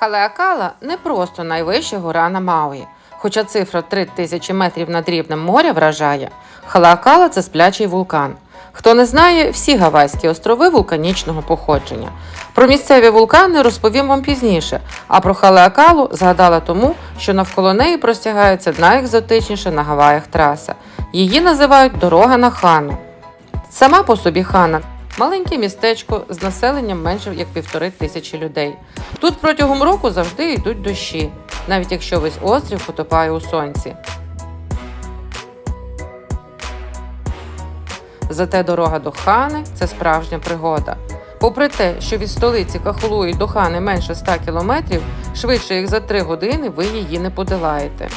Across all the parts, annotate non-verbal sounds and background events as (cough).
Халеакала не просто найвища гора на Мауї. Хоча цифра 3000 метрів над рівнем моря вражає, Халеакала – це сплячий вулкан. Хто не знає, всі Гавайські острови вулканічного походження. Про місцеві вулкани розповім вам пізніше, а про Халеакалу згадала тому, що навколо неї простягається найекзотичніша на Гаваях траса. Її називають дорога на Хану. Сама по собі хана маленьке містечко з населенням менше як півтори тисячі людей. Тут протягом року завжди йдуть дощі, навіть якщо весь острів потопає у сонці. Зате дорога до хани це справжня пригода. Попри те, що від столиці Кахулуї до хани менше 100 кілометрів, швидше як за 3 години ви її не подолаєте.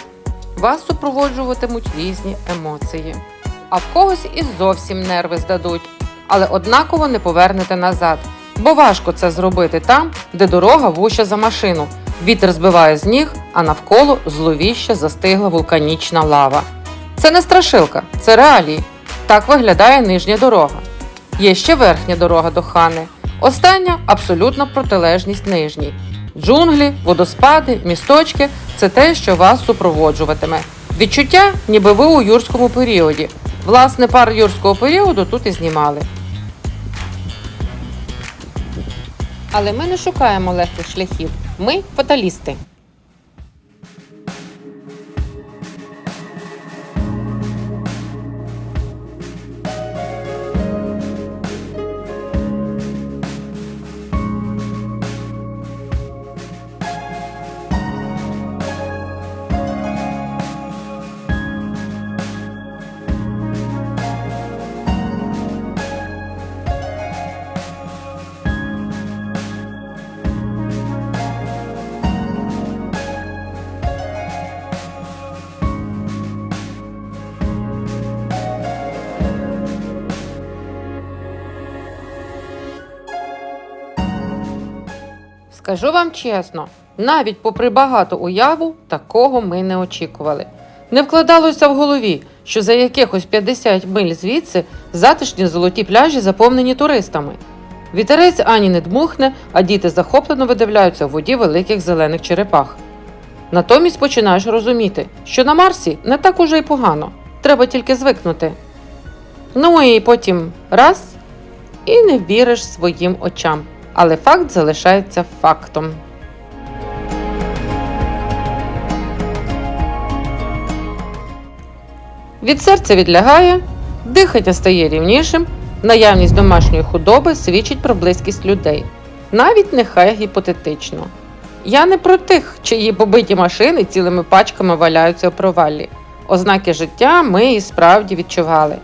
Вас супроводжуватимуть різні емоції. А в когось і зовсім нерви здадуть, але однаково не повернете назад. Бо важко це зробити там, де дорога вуща за машину. Вітер збиває з ніг, а навколо зловіще застигла вулканічна лава. Це не страшилка, це реалії. Так виглядає нижня дорога. Є ще верхня дорога до хани. Остання абсолютна протилежність нижній. Джунглі, водоспади, місточки це те, що вас супроводжуватиме. Відчуття, ніби ви у юрському періоді. Власне, пар юрського періоду тут і знімали. Але ми не шукаємо легких шляхів. Ми фаталісти. Скажу вам чесно, навіть попри багату уяву, такого ми не очікували. Не вкладалося в голові, що за якихось 50 миль звідси затишні золоті пляжі заповнені туристами. Вітерець ані не дмухне, а діти захоплено видивляються в воді великих зелених черепах. Натомість починаєш розуміти, що на Марсі не так уже й погано, треба тільки звикнути. Ну і потім раз і не віриш своїм очам, але факт залишається фактом. Від серця відлягає, дихання стає рівнішим, наявність домашньої худоби свідчить про близькість людей, навіть нехай гіпотетично. Я не про тих, чиї побиті машини цілими пачками валяються у проваллі. Ознаки життя ми і справді відчували.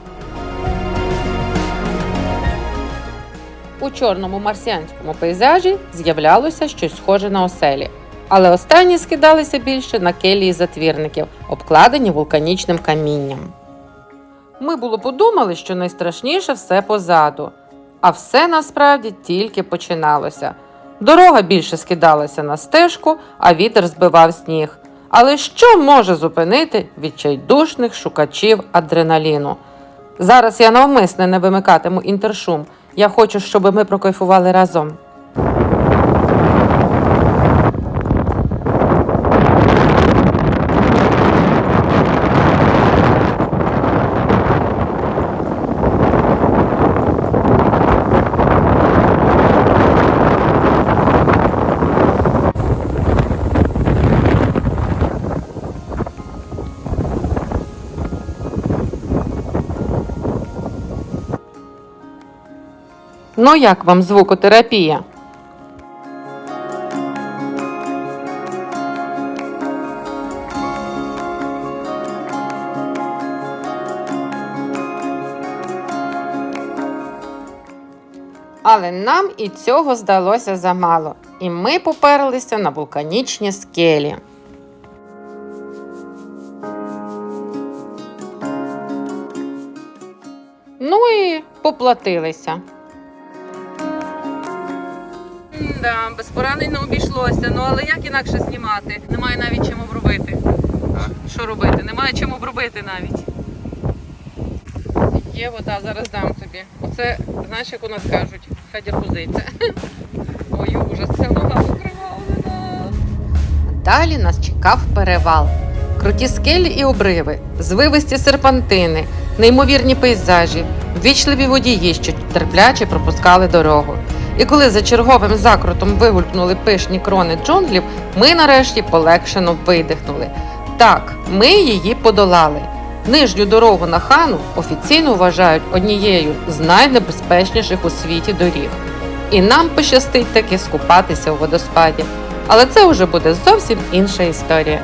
Чорному марсіанському пейзажі з'являлося щось схоже на оселі, але останні скидалися більше на келії затвірників, обкладені вулканічним камінням. Ми було подумали, що найстрашніше все позаду, а все насправді тільки починалося. Дорога більше скидалася на стежку, а вітер збивав сніг. Але що може зупинити відчайдушних шукачів адреналіну? Зараз я навмисне не вимикатиму інтершум. Я хочу, щоб ми прокайфували разом. Ну як вам звукотерапія? Але нам і цього здалося замало, і ми поперлися на вулканічні скелі. Ну і поплатилися. Да, без поранень не обійшлося. Ну але як інакше знімати? Немає навіть чим обробити. Що робити? Немає чим обробити навіть. Є вода, зараз дам тобі. Оце, знаєш, як у нас кажуть, хай дякузиться. (laughs) Ой, ужас, ця нога покривавлена. Далі нас чекав перевал. Круті скелі і обриви, звивисті серпантини, неймовірні пейзажі, ввічливі водії, що терпляче пропускали дорогу. І коли за черговим закрутом вигулькнули пишні крони джунглів, ми нарешті полегшено видихнули. Так, ми її подолали. Нижню дорогу на хану офіційно вважають однією з найнебезпечніших у світі доріг. І нам пощастить таки скупатися у водоспаді. Але це вже буде зовсім інша історія.